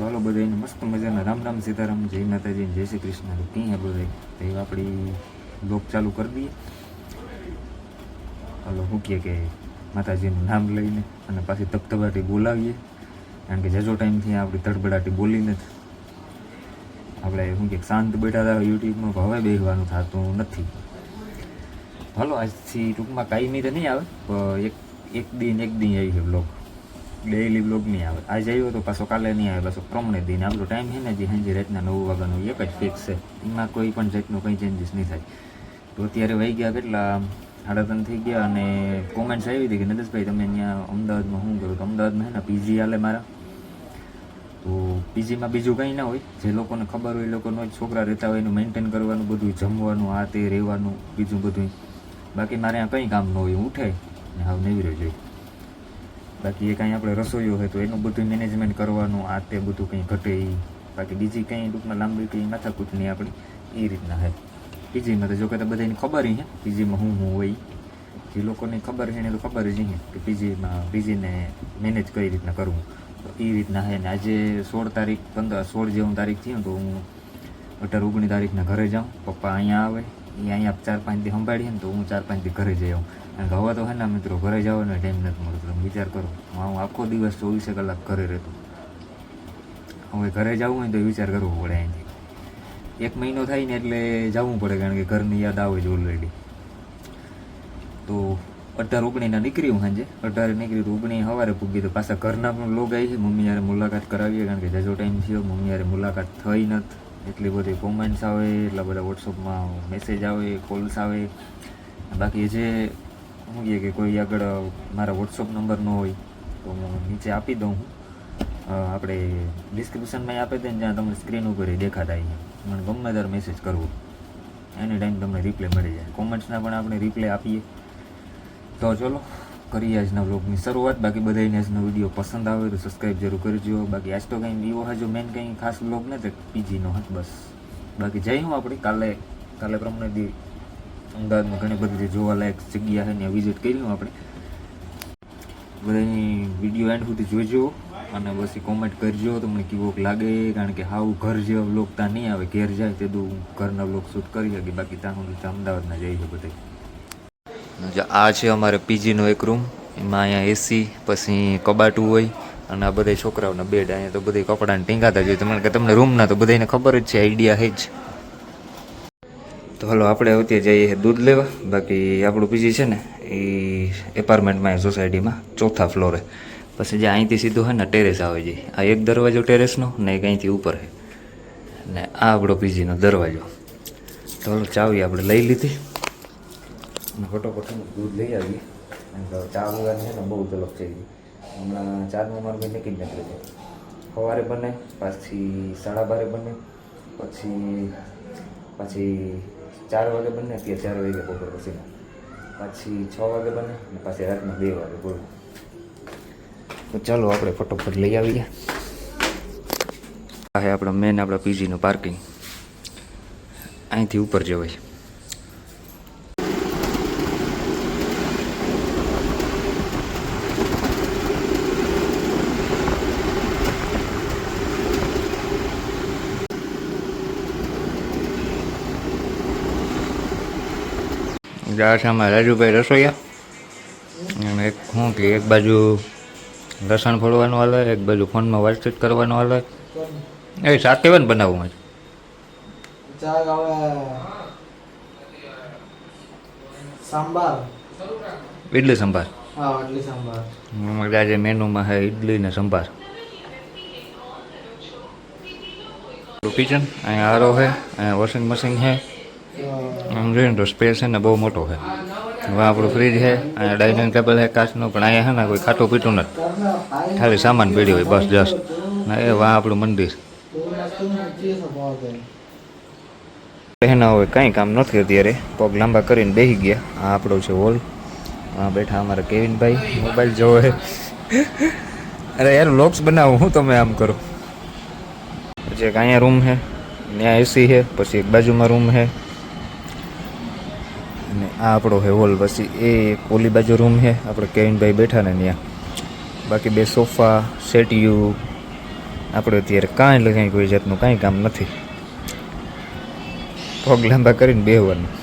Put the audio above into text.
તો હાલો બધા એને મસ્ત મજાના રામ રામ સીતારામ, જય માતાજી જય શ્રી કૃષ્ણ. ક્યાં બધા તો એ આપણી લોક ચાલુ કરી દઈએ. હાલો શું કહે કે માતાજીનું નામ લઈને અને પાછી ધબધબાટી બોલાવીએ. કારણ કે જજો ટાઈમથી આપણી તડબડાટી બોલી નથી. આપણે શું કે શાંત બેઠા હતા યુટ્યુબમાં હવે બેસવાનું થતું નથી. હાલો, આજથી ટૂંકમાં કાયમી તો નહીં આવે એક એક દિન એક દિન આવી છે બ્લોગ ડેઈલી બ્લોગ નહીં આવે. આજે આવ્યો તો પાછો કાલે નહીં આવે, પાછો પ્રમણે દિન આપણો ટાઈમ છે ને જે સાંજે રાતના નવ વાગ્યાનો એક જ ફિક્સ છે. એમાં કોઈ પણ જાતનું કંઈ ચેન્જીસ નહીં થાય. તો અત્યારે વહી ગયા કેટલા? સાડા ત્રણ થઈ ગયા અને કોમેન્ટ્સ આવી હતી કે નરેશભાઈ, તમે અહીંયા અમદાવાદમાં શું કરો? તો અમદાવાદમાં છે ને પીજી હાલે મારા. તો પીજીમાં બીજું કંઈ ના હોય. જે લોકોને ખબર હોય એ લોકોનો છોકરા રહેતા હોય, એનું મેન્ટેન કરવાનું, બધું જમવાનું, આ તે રહેવાનું, બીજું બધું બાકી મારે અહીંયા કંઈ કામ ન હોય ઉઠે ને હાવ રહ્યો જોઈએ બાકી એ કાંઈ આપણે રસોઈઓ હોય તો એનું બધું મેનેજમેન્ટ કરવાનું, આ તે બધું કંઈ ઘટે એ બાકી બીજી કંઈ ટૂંકમાં લાંબી કંઈ માથાકૂટ નહીં આપણી એ રીતના હોય પીજીમાં તો જો કે બધાને ખબર હે પીજીમાં હું હું હોય જે લોકોને ખબર છે એને તો ખબર જ છે કે પીજીમાં પીજીને મેનેજ કઈ રીતના કરવું. તો એ રીતના હે ને આજે સોળ તારીખ, પંદર, સોળ જેવું તારીખ થયું તો હું અઢાર, ઓગણીસ તારીખના ઘરે જાઉં. પપ્પા અહીંયા આવે, એ અહીંયા ચાર પાંચ દી સંભાળીએ ને તો હું ચાર પાંચ દી ઘરે જઈ આવું. અને હવે તો હે ને મિત્રો, ઘરે જવાનો ટાઈમ નથી મળતો. તમે વિચાર કરો હું આખો દિવસ ચોવીસે કલાક ઘરે રહેતો. હવે ઘરે જવું હોય તો વિચાર કરવો પડે અહીંથી. એક મહિનો થાય ને એટલે જવું પડે, કારણ કે ઘરની યાદ આવે છે ઓલરેડી તો અઢાર ઓગણીના નીકળી હું સાંજે અઢારે નીકળી તો ઓગણી સવારે પૂગી તો પાછા ઘરના પણ લોગ આવી છે મમ્મી યારે મુલાકાત કરાવીએ, કારણ કે જજો ટાઈમ થયો. મમ્મી યારે મુલાકાત થઈ નથી. એટલી બધી કોમેન્ટ્સ આવે, એટલા બધા વોટ્સઅપમાં મેસેજ આવે કોલ્સ આવે. બાકી જે શું કહે કે કોઈ આગળ મારા વોટ્સઅપ નંબર ન હોય, તો હું નીચે આપી દઉં હું આપણે ડિસ્ક્રિપ્શનમાં આપી દઈએ જ્યાં તમને સ્ક્રીન ઉપર દેખાતા હોય. મને ગમે ત્યારે મેસેજ કરવો. એની ટાઈમ તમને રિપ્લે મળી જાય. કોમેન્ટ્સના પણ આપણે રિપ્લે આપીએ. તો ચલો, કરીએ આજના વ્લોગની શરૂઆત. બાકી બધાને આજનો વીડિયો પસંદ આવે તો સબસ્ક્રાઈબ જરૂર કરજો. બાકી આજ તો કંઈ એવો હજુ મેન કંઈ ખાસ વ્લોગ નથી પીજીનો હતો બસ. બાકી જઈ હું આપણે. કાલે કાલે પ્રમાણે દી અમદાવાદમાં ઘણી બધી જોવાલાયક જગ્યા છે વિઝિટ કર્યું આપણે. બધાની વીડિયો એન્ડ સુધી જોજો અને પછી કોમેન્ટ કરજો, તમને કેવોક લાગે, કારણ કે હાવ ઘર જેવા વ્લોગ ત્યાં નહીં આવે. ઘેર જાય તે દુ ઘરના વ્લોગ શૂટ કરી શકે. બાકી ત્યાં સુધી અમદાવાદના જઈએ છે બધા આ છે અમારે પીજીનો એક રૂમ એમાં અહીંયા એસી પછી કબાટું હોય અને આ બધા છોકરાઓના બેડ અહીંયા તો બધા કપડાને ટીંગાતા જોઈએ તમને કે તમને રૂમના તો બધાને ખબર જ છે આઈડિયા છે જ. તો હાલો, આપણે અત્યારે જઈએ, દૂધ લેવા. બાકી આપણું પીજી છે ને, એ એપાર્ટમેન્ટમાં સોસાયટીમાં ચોથા ફ્લોરે પછી જે અહીંથી સીધું હોય ને ટેરેસ આવે છે. આ એક દરવાજો ટેરેસનો ને એક અહીંથી ઉપર છે ને આ આપણો પીજીનો દરવાજો. તો હાલો ચાવી આપણે લઈ લીધી. અને ફટોફટ દૂધ લઈ આવીએ. અને ચા વગરની છે ને બહુ ઝલક થઈ ગઈ. હમણાં ચારનું મારું નીકળી જ નથી સવારે બને, પાછી સાડા બારે બને, પછી પછી ચાર વાગે બને કે ચાર વાગે બપોર પછી પછી છ વાગે બને અને પાછી રાતના બે વાગે બોલો તો ચાલો આપણે ફટોફટ લઈ આવીએ. આ આપણો મેન આપણા પીજીનું પાર્કિંગ અહીંથી ઉપર જવાય. જા રાજુભાઈ રસોઈયા. અને એક શું કે એક બાજુ લસણ ફોડવાનું હાલે એક બાજુ ફોનમાં વાતચીત કરવાનું હાલે. એ સાથે પણ બનાવવું હવે સાંભાર. ઇડલી સંભાર. હા ઇડલી સાંભાર. આજે મેનુમાં છે ઇડલી ને સંભાર. કિચન અહીંયા આરો છે અહીંયા વોશિંગ મશીન છે. આમ જોઈએ તો સ્પેસ છે ને બહુ મોટો છે. હવે આપણું ફ્રીજ છે, અહીંયા ડાઇનિંગ ટેબલ છે, કાચનું, પણ અહીંયા છે ને કોઈ ખાટું પીટું નથી. ખાલી સામાન પીડ્યો હોય, બસ જસ્ટ ને એ વાહ આપણું મંદિર. પહેના હોય કાંઈ કામ નથી અત્યારે. પગ લાંબા કરીને બેસી ગયા. આ આપણો છે હોલ. આ બેઠા અમારા કેવિનભાઈ. મોબાઈલ જોવે. અરે યાર વ્લોગ્સ બનાવું. હું તમે આમ કરો? પછી એક અહીંયા રૂમ છે, ત્યાં એસી છે, પછી એક બાજુમાં રૂમ છે. અને આ આપણો હે હોલ. પછી એ એક ઓલી બાજુ રૂમ છે આપણે કેવિનભાઈ બેઠા ને ત્યાં. બાકી બે સોફા, સેટિયું. આપણે અત્યારે કાંઈ એટલે કાંઈ કોઈ જાતનું કાંઈ કામ નથી. પગ લાંબા કરીને બેહવાનું.